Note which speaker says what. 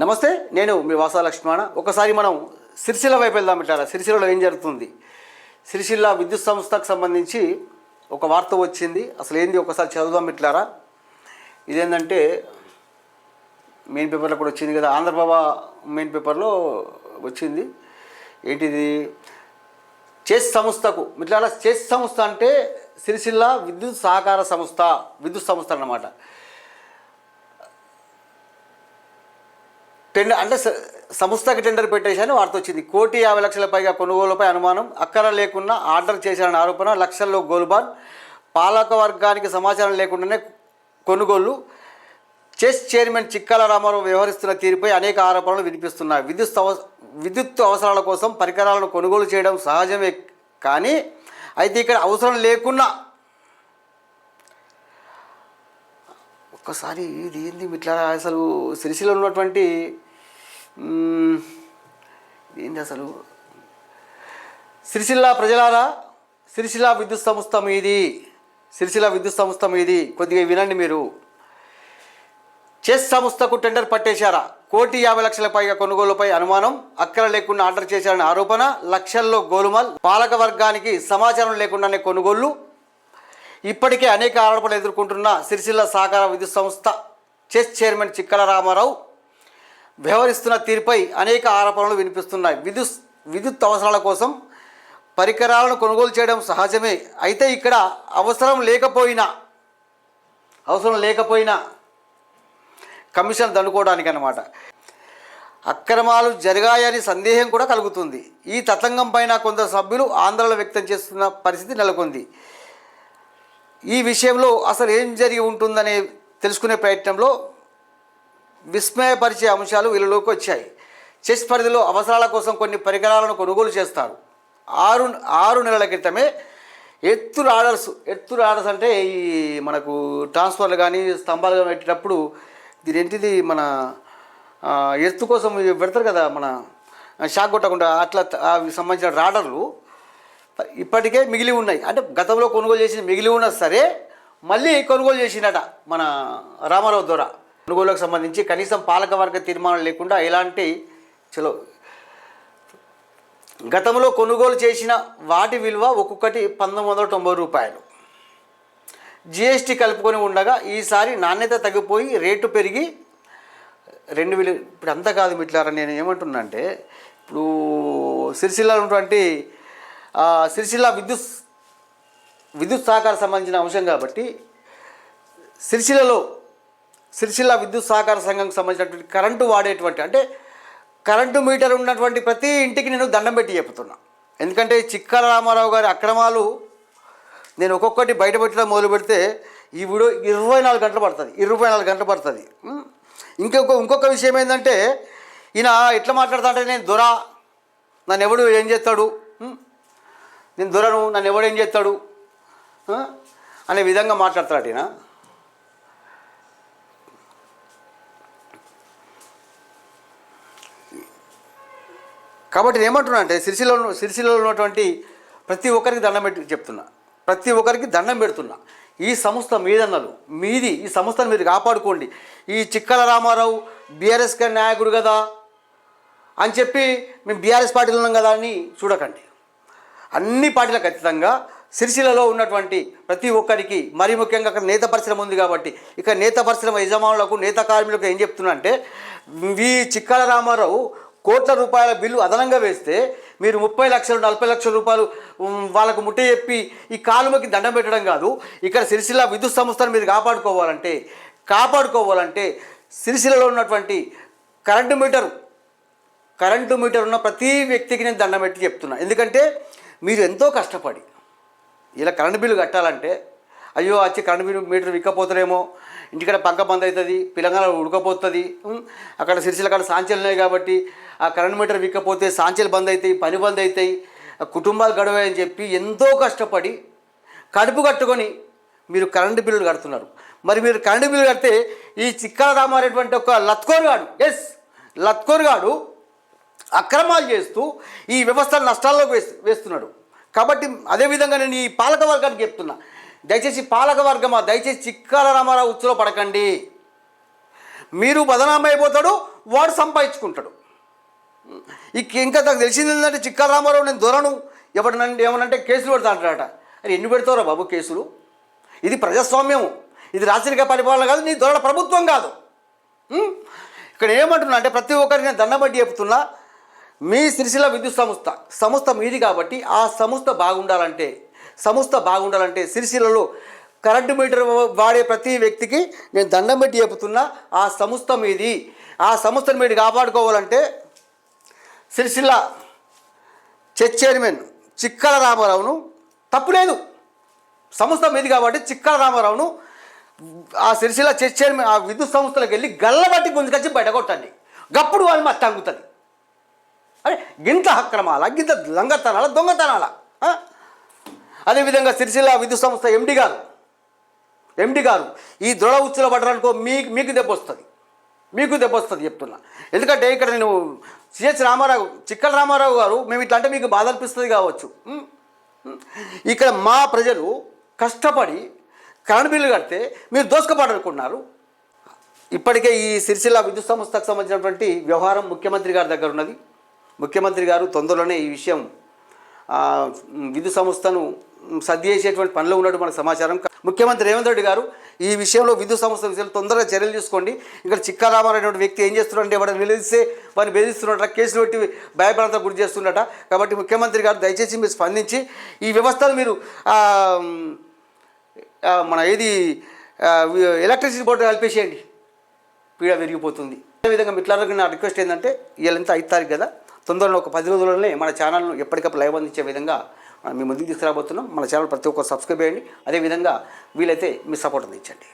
Speaker 1: నమస్తే నేను మీ వాసా లక్ష్మణ. ఒకసారి మనం సిరిసిల్ల వైపు వెళ్దాం ఇట్లా సిరిసిల్లలో ఏం జరుగుతుంది? సిరిసిల్ల విద్యుత్ సంస్థకు సంబంధించి ఒక వార్త వచ్చింది. అసలు ఏంది? ఒకసారి చదువుదాం ఇట్లారా ఇదేంటంటే మెయిన్ పేపర్లో కూడా వచ్చింది కదా. ఆంధ్రప్రభ మెయిన్ పేపర్లో వచ్చింది. ఏంటిది? చెస్ సంస్థకు. మిట్లారా చెస్ సంస్థ అంటే సిరిసిల్ల విద్యుత్ సహకార సంస్థ. విద్యుత్ సంస్థ అన్నమాట. టెండర్ అంటే సంస్థకి టెండర్ పెట్టేశాను వార్త వచ్చింది. కోటి యాభై లక్షల పైగా కొనుగోలుపై అనుమానం అక్కర లేకుండా ఆర్డర్ చేశారని ఆరోపణ లక్షల్లో గోల్బాన్ పాలక వర్గానికి సమాచారం లేకుండానే కొనుగోళ్ళు చెస్ చైర్మన్ చిక్కల రామారావు వ్యవహరిస్తున్న తీరుపై అనేక ఆరోపణలు వినిపిస్తున్నాయి. విద్యుత్ విద్యుత్ అవసరాల కోసం పరికరాలను కొనుగోలు చేయడం సహజమే కానీ అయితే ఇక్కడ అవసరం లేకున్నా ఒక్కసారి ఇది ఏంది ఇట్లా అసలు సిరిసిలో ఉన్నటువంటి ఏంటి అసలు? సిరిసిల్ల ప్రజలారా? సిరిసిల్ల విద్యుత్ సంస్థ మీది. సిరిసిల్ల విద్యుత్ సంస్థ మీది. కొద్దిగా వినండి మీరు. చెస్ సంస్థకు టెండర్ పట్టేశారా? కోటి యాభై లక్షల పైగా కొనుగోలుపై అనుమానం అక్కర లేకుండా ఆర్డర్ చేశారని ఆరోపణ లక్షల్లో గోలుమాల్ పాలక వర్గానికి సమాచారం లేకుండానే కొనుగోళ్ళు. ఇప్పటికే అనేక ఆరోపణలు ఎదుర్కొంటున్న సిరిసిల్ల సహకార విద్యుత్ సంస్థ చెస్ చైర్మన్ చిక్కల రామారావు. వ్యవహరిస్తున్న తీరుపై అనేక ఆరోపణలు వినిపిస్తున్నాయి. విద్యుత్ విద్యుత్ అవసరాల కోసం పరికరాలను కొనుగోలు చేయడం సహజమే. అయితే ఇక్కడ అవసరం లేకపోయినా అవసరం లేకపోయినా కమిషన్ దండుకోవడానికి అన్నమాట. అక్రమాలు జరిగాయని సందేహం కూడా కలుగుతుంది. ఈ తతంగం పైన కొందరు సభ్యులు ఆందోళన వ్యక్తం చేస్తున్న పరిస్థితి నెలకొంది. ఈ విషయంలో అసలు ఏం జరిగి ఉంటుందనే తెలుసుకునే ప్రయత్నంలో విస్మయపరిచే అంశాలు వీళ్ళలోకి వచ్చాయి. చెస్ పరిధిలో అవసరాల కోసం కొన్ని పరికరాలను కొనుగోలు చేస్తారు. ఆరు ఆరు నెలల క్రితమే ఎత్తు రాడర్స్ ఎత్తు రాడర్స్ అంటే ఈ మనకు ట్రాన్స్ఫర్లు కానీ స్తంభాలు కానీ పెట్టేటప్పుడు దీని ఏంటిది మన ఎత్తు కోసం పెడతారు కదా మన షాక్ కొట్టకుండా అట్లా సంబంధించిన రాడర్లు. ఇప్పటికే మిగిలి ఉన్నాయి. అంటే గతంలో కొనుగోలు చేసి మిగిలి ఉన్నా సరే మళ్ళీ కొనుగోలు చేసినట మన రామారావు ద్వారా. కొనుగోలుకు సంబంధించి కనీసం పాలకవర్గ తీర్మానం లేకుండా ఎలాంటి చలో గతంలో కొనుగోలు చేసిన వాటి విలువ ఒక్కొక్కటి పంతొమ్మిది వందల తొంభై రూపాయలు. జిఎస్టీ కలుపుకొని ఉండగా ఈసారి నాణ్యత తగ్గిపోయి రేటు పెరిగి రెండు వేలు ఇప్పుడు అంతా కాదు మిట్లారా నేను ఏమంటున్నా అంటే ఇప్పుడు సిరిసిల్ల ఉన్నటువంటి సిరిసిల్ల విద్యుత్ విద్యుత్ సహకార సంబంధించిన అంశం కాబట్టి సిరిసిల్లలో సిరిసిల్ల విద్యుత్ సహకార సంఘంకి సంబంధించినటువంటి కరెంటు వాడేటువంటి అంటే కరెంటు మీటర్ ఉన్నటువంటి ప్రతి ఇంటికి నేను దండం పెట్టి చెప్తున్నా. ఎందుకంటే చిక్కల రామారావు గారి అక్రమాలు నేను ఒక్కొక్కటి బయటపెట్టడం మొదలు పెడితే ఈ వీడియో ఇరవై నాలుగు గంటలు పడుతుంది ఇరవై నాలుగు గంటలు పడుతుంది. ఇంకొక ఇంకొక విషయం ఏంటంటే ఈయన ఎట్లా మాట్లాడతాడంటే నేను దొర నన్ను ఎవడు ఏం చేస్తాడు? నేను దొరను నన్ను ఎవడు ఏం చేస్తాడు? అనే విధంగా మాట్లాడతాడు ఈయన. కాబట్టి నేను ఏమంటున్నా అంటే సిరిసిలో సిరిసిలో ఉన్నటువంటి ప్రతి ఒక్కరికి దండం పెట్టి చెప్తున్నా. ప్రతి ఒక్కరికి దండం పెడుతున్నా. ఈ సంస్థ మీదన్నలు మీది ఈ సంస్థను మీరు కాపాడుకోండి. ఈ చిక్కల రామారావు బీఆర్ఎస్ గారి నాయకుడు కదా అని చెప్పి మేము బీఆర్ఎస్ పార్టీలో ఉన్నాం కదా అని చూడకండి. అన్ని పార్టీలకు ఖచ్చితంగా సిరిసిలలో ఉన్నటువంటి ప్రతి ఒక్కరికి మరీ ముఖ్యంగా అక్కడ నేత పరిశ్రమ ఉంది కాబట్టి ఇక నేత పరిశ్రమ యజమానులకు నేత కార్మికులకు ఏం చెప్తున్నా అంటే వి చిక్కల రామారావు కోట్ల రూపాయల బిల్లు అదనంగా వేస్తే మీరు ముప్పై లక్షలు నలభై లక్షల రూపాయలు వాళ్ళకు ముట్ట చెప్పి ఈ కాలుమకి దండం పెట్టడం కాదు. ఇక్కడ సిరిసిల్ల విద్యుత్ సంస్థను మీరు కాపాడుకోవాలంటే కాపాడుకోవాలంటే సిరిసిల్లలో ఉన్నటువంటి కరెంటు మీటర్ కరెంటు మీటర్ ఉన్న ప్రతి వ్యక్తికి నేను దండం పెట్టి చెప్తున్నా. ఎందుకంటే మీరు ఎంతో కష్టపడి ఇలా కరెంటు బిల్లు కట్టాలంటే అయ్యో వచ్చి కరెంటు బిల్లు మీటర్ విక్కపోతారేమో ఇంటికాడ పంక బంద్ అవుతుంది పిల్లగాల ఉడకపోతుంది అక్కడ సిరిసిల కాడ సాంచెలు ఉన్నాయి కాబట్టి ఆ కరెంట్ మీటర్ విక్కపోతే సాంచెలు బంద్ అవుతాయి పని బంద్ అవుతాయి ఆ కుటుంబాలు గడవాయని చెప్పి ఎంతో కష్టపడి కడుపు కట్టుకొని మీరు కరెంటు బిల్లులు కడుతున్నారు. మరి మీరు కరెంటు బిల్లు కడితే ఈ చిక్కల రామారేటువంటి ఒక లత్కోరుగాడు ఎస్ లత్కోరుగాడు అక్రమాలు చేస్తూ ఈ వ్యవస్థను నష్టాల్లోకి వేస్తున్నాడు. కాబట్టి అదేవిధంగా నేను ఈ పాలక వర్గానికి చెప్తున్నా. దయచేసి పాలక వర్గమా? దయచేసి చిక్కాల రామారావు ఉచ్చులో పడకండి. మీరు బదనామైపోతాడు అయిపోతాడు వాడు సంపాదించుకుంటాడు. ఇక ఇంకా నాకు తెలిసింది ఏంటంటే చిక్కాల రామారావు నేను దొరను. నన్ను ఏమనంటే కేసులు పెడతా అంటాడట. అరే ఎన్ని పెడతారో బాబు కేసులు? ఇది ప్రజాస్వామ్యం ఇది రాచరిక పరిపాలన కాదు నీ దొరల ప్రభుత్వం కాదు. ఇక్కడ ఏమంటున్నా అంటే ప్రతి ఒక్కరికి నేను దండం బట్టి చెప్తున్నా మీ సిరిసిల్ల విద్యుత్ సంస్థ సంస్థ మీది కాబట్టి ఆ సంస్థ బాగుండాలంటే సంస్థ బాగుండాలంటే సిరిసిల్లలో కరెంటు మీటర్ వాడే ప్రతి వ్యక్తికి నేను దండం పెట్టి చెబుతున్నా ఆ సంస్థ మీది ఆ సంస్థను మీరు కాపాడుకోవాలంటే సిరిసిల్ల చెక్ చైర్మన్ చిక్కల రామారావును తప్పులేదు సంస్థ మీది కాబట్టి చిక్కల రామారావును ఆ సిరిసిల్ల చెక్ చైర్మన్ ఆ విద్యుత్ సంస్థలకు వెళ్ళి గల్లబట్టి గుంజుకొచ్చి బయటకొట్టండి. గప్పుడు వాళ్ళు మత్తి తంగుతుంది అరే గింత అక్రమాల గింత లంగతనాల దొంగతనాల అదేవిధంగా సిరిసిల్ల విద్యుత్ సంస్థ ఎండి గారు ఎండి గారు ఈ దృఢ ఉచ్చులో పడడానికో మీకు మీకు దెబ్బ వస్తుంది. మీకు దెబ్బ వస్తుంది చెప్తున్నా. ఎందుకంటే ఇక్కడ నేను సిహెచ్ రామారావు చిక్కల రామారావు గారు మేము ఇట్లా అంటే మీకు బాధ అనిపిస్తుంది కావచ్చు. ఇక్కడ మా ప్రజలు కష్టపడి కరెంట్ బిల్లు కడితే మీరు దోసుకుపడాలనుకున్నారు ఇప్పటికే ఈ సిరిసిల్ల విద్యుత్ సంస్థకు సంబంధించినటువంటి వ్యవహారం ముఖ్యమంత్రి గారి దగ్గర ఉన్నది. ముఖ్యమంత్రి గారు తొందరలోనే ఈ విషయం విద్యుత్ సంస్థను సర్దేసేటువంటి పనిలో ఉన్నట్టు మనకు సమాచారం ముఖ్యమంత్రి రేవంత్ రెడ్డి గారు ఈ విషయంలో విద్యుత్ సంస్థ విషయంలో తొందరగా చర్యలు తీసుకోండి. ఇక్కడ చిక్కారామారావు అనేటువంటి వ్యక్తి ఏం చేస్తున్నాడంటే వాడు నిలదీస్తే వారిని బెదిరిస్తున్నట కేసులు పెట్టి భయపడంతా గురి చేస్తున్నట కాబట్టి ముఖ్యమంత్రి గారు దయచేసి మీరు స్పందించి ఈ వ్యవస్థను మీరు మన ఏది ఎలక్ట్రిసిటీ బోర్డు కలిపేసేయండి. పీడ విరిగిపోతుంది. అదేవిధంగా మిట్లాలకు నా రిక్వెస్ట్ ఏంటంటే వీళ్ళంతా ఐదు తారీఖు కదా? తొందరలో ఒక పది రోజుల్లోనే మన ఛానల్ను ఎప్పటికప్పుడు లైవ్ అందించే విధంగా మనం ముందుకు తీసుకురాబోతున్నాం. మన ఛానల్ ప్రతి ఒక్కరు సబ్స్క్రైబ్ చేయండి. అదేవిధంగా వీలైతే మీ సపోర్ట్ అందించండి.